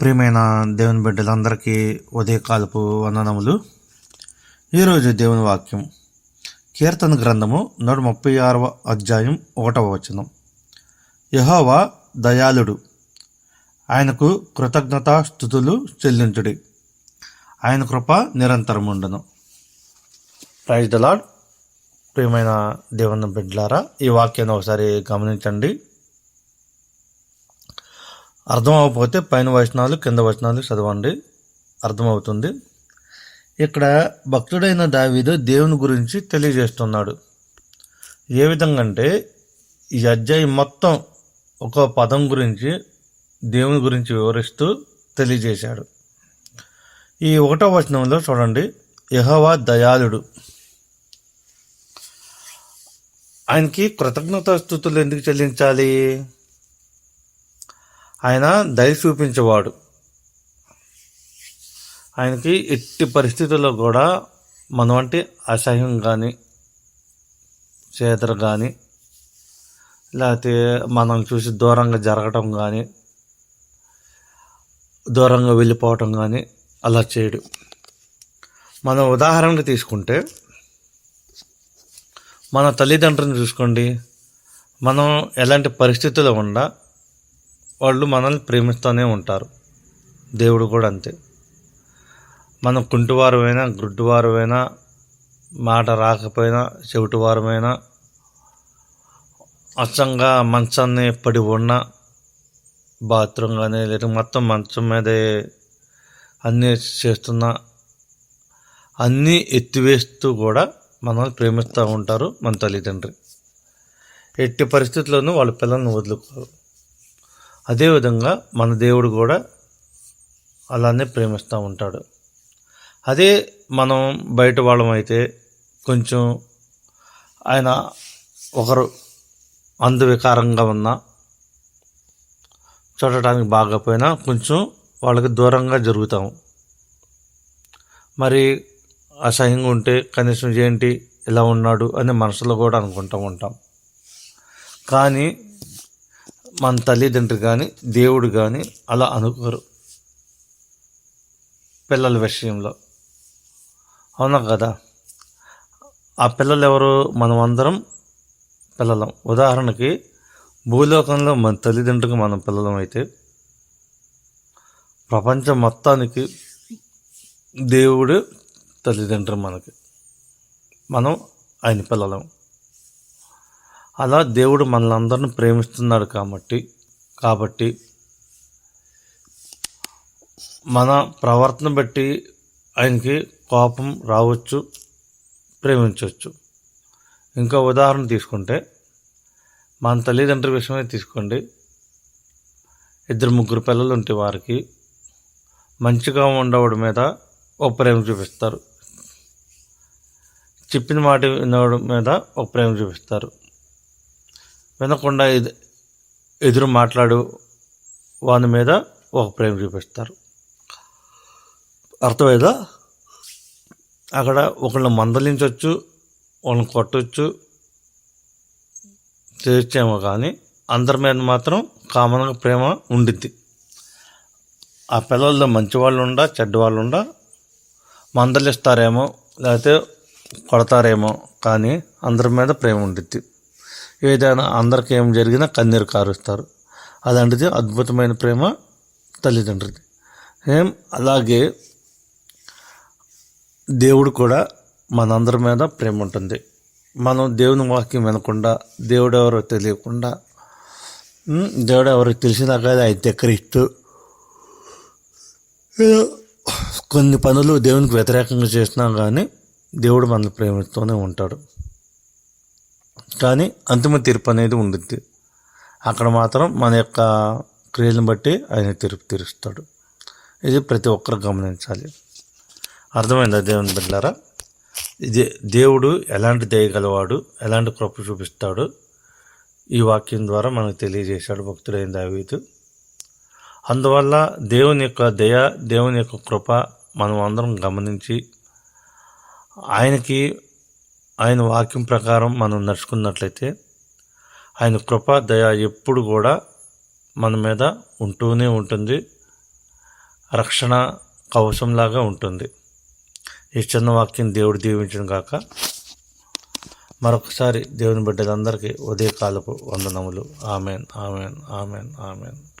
ప్రియమైన దేవుని బిడ్డలందరికీ ఉదయకాలపు వందనములు. ఈరోజు దేవుని వాక్యం కీర్తన గ్రంథము నూట ముప్పై ఆరవ అధ్యాయం ఒకటవ వచనం. యహోవా దయాళుడు ఆయనకు కృతజ్ఞతా స్థుతులు చెల్లించుడి. ఆయన కృప నిరంతరముండును. ప్రైజ్ ద లాడ్ ప్రియమైన దేవుని బిడ్డలారా ఈ వాక్యాన్ని ఒకసారి గమనించండి. అర్థం అవ్వకపోతే పైన వచనాలు కింద వచనాలు చదవండి. అర్థమవుతుంది. ఇక్కడ భక్తుడైన దావీదు దేవుని గురించి తెలియజేస్తున్నాడు. ఏ విధంగా అంటే ఈ అధ్యాయం మొత్తం ఒక పదం గురించి దేవుని గురించి వివరిస్తూ తెలియజేశాడు. ఈ ఒకటో వచనంలో చూడండి. యహోవా దయాళుడు. ఆయనకి కృతజ్ఞతాస్థుతులు ఎందుకు చెల్లించాలి? ఆయన దయ చూపించేవాడు. ఆయనకి ఎట్టి పరిస్థితుల్లో కూడా మనం అంటే అసహ్యం కానీ చేతలు కానీ లేకపోతే మనం చూసి దూరంగా జరగటం కానీ దూరంగా వెళ్ళిపోవటం కానీ అలా చేయడు. మనం ఉదాహరణకు తీసుకుంటే మన తల్లిదండ్రులను చూసుకోండి. మనం ఎలాంటి పరిస్థితుల్లో ఉండా వాళ్ళు మనల్ని ప్రేమిస్తూనే ఉంటారు. దేవుడు కూడా అంతే. మనం కుంటివారమైనా గుడ్డివారమైనా మాట రాకపోయినా చెవిటివారమైనా అచ్చంగా మంచాన్ని పడి ఉన్న బాత్రూమ్ కానీ లేదా మొత్తం మంచం మీదే అన్నీ చేస్తున్నా అన్నీ ఎత్తివేస్తూ కూడా మనల్ని ప్రేమిస్తూ ఉంటారు మన తల్లిదండ్రి. ఎట్టి పరిస్థితుల్లోనూ వాళ్ళ పిల్లల్ని వదులుకోరు. అదేవిధంగా మన దేవుడు కూడా అలానే ప్రేమిస్తూ ఉంటాడు. అదే మనం బయట వాళ్ళమైతే కొంచెం ఆయన ఒకరు అంధవికారంగా ఉన్నా చూడటానికి బాగపోయినా కొంచెం వాళ్ళకి దూరంగా జరుగుతాము మరి అసహ్యంగా ఉంటే కనీసం ఏంటి? ఇలా ఉన్నాడు? అని మనసులో కూడా అనుకుంటూ ఉంటాం. కానీ మన తల్లిదండ్రులు కానీ దేవుడు కానీ అలా అనుకోరు. పిల్లల విషయంలో. అవునా కదా? ఆ పిల్లలు ఎవరు మనం అందరం పిల్లలం. ఉదాహరణకి భూలోకంలో మన తల్లిదండ్రులకు మనం పిల్లలం అయితే ప్రపంచం మొత్తానికి దేవుడు తల్లిదండ్రులు మనకి. మనం ఆయన పిల్లలం. అలా దేవుడు మనలందరిని ప్రేమిస్తున్నాడు కాబట్టి కాబట్టి మన ప్రవర్తన బట్టి ఆయనకి కోపం రావచ్చు ప్రేమించవచ్చు. ఇంకా ఉదాహరణ తీసుకుంటే మన తల్లిదండ్రుల విషయమే తీసుకోండి. ఇద్దరు ముగ్గురు పిల్లలు ఉంటే వారికి మంచిగా ఉండవడం మీద ఓ ప్రేమ చూపిస్తారు. చెప్పిన మాట వినవడం మీద ఒక ప్రేమ చూపిస్తారు. వినకుండా ఎదురు మాట్లాడు వాని మీద ఒక ప్రేమ చూపిస్తారు. అర్థమైందా? అక్కడ ఒకళ్ళని మందలించవచ్చు వాళ్ళని కొట్టవచ్చు చేయొచ్చేమో కానీ అందరి మీద మాత్రం కామన్గా ప్రేమ ఉండిద్ది. ఆ పిల్లల్లో మంచి వాళ్ళు ఉండా చెడ్డ వాళ్ళు ఉండా మందలిస్తారేమో లేకపోతే కొడతారేమో కానీ అందరి మీద ప్రేమ ఉండిద్ది. ఏదైనా అందరికి ఏం జరిగినా కన్నీరు కారుస్తారు. అలాంటిది అద్భుతమైన ప్రేమ తల్లిదండ్రులది. ఏం? అలాగే దేవుడు కూడా మనందరి మీద ప్రేమ ఉంటుంది. మనం దేవుని వాక్యం వినకుండా దేవుడు ఎవరో తెలియకుండా దేవుడు ఎవరికి తెలిసినాక ఆయన దగ్గర కొన్ని పనులు దేవునికి వ్యతిరేకంగా చేసినా కానీ దేవుడు మన ప్రేమతోనే ఉంటాడు. కానీ అంతిమ తీర్పు అనేది ఉంటుంది అక్కడ మాత్రం మన యొక్క క్రియలను బట్టి ఆయన తీర్పు తీరుస్తాడు. ఇది ప్రతి ఒక్కరు గమనించాలి. అర్థమైందా దేవుని బిడ్డారా ఇది దేవుడు ఎలాంటి దయగలవాడు ఎలాంటి కృప చూపిస్తాడు? ఈ వాక్యం ద్వారా మనకు తెలియజేశాడు భక్తుడైన దావీదు. అందువల్ల దేవుని యొక్క దయ దేవుని యొక్క కృప మనం అందరం గమనించి ఆయనకి ఆయన వాక్యం ప్రకారం మనం నడుచుకున్నట్లయితే ఆయన కృప దయ ఎప్పుడు కూడా మన మీద ఉంటూనే ఉంటుంది. రక్షణ కవచంలాగా ఉంటుంది. ఈ చిన్న వాక్యం దేవుడు దీవించిన కాక మరొకసారి దేవుని బిడ్డలందరికీ ఉదయకాలపు వందనములు. Amen amen amen amen.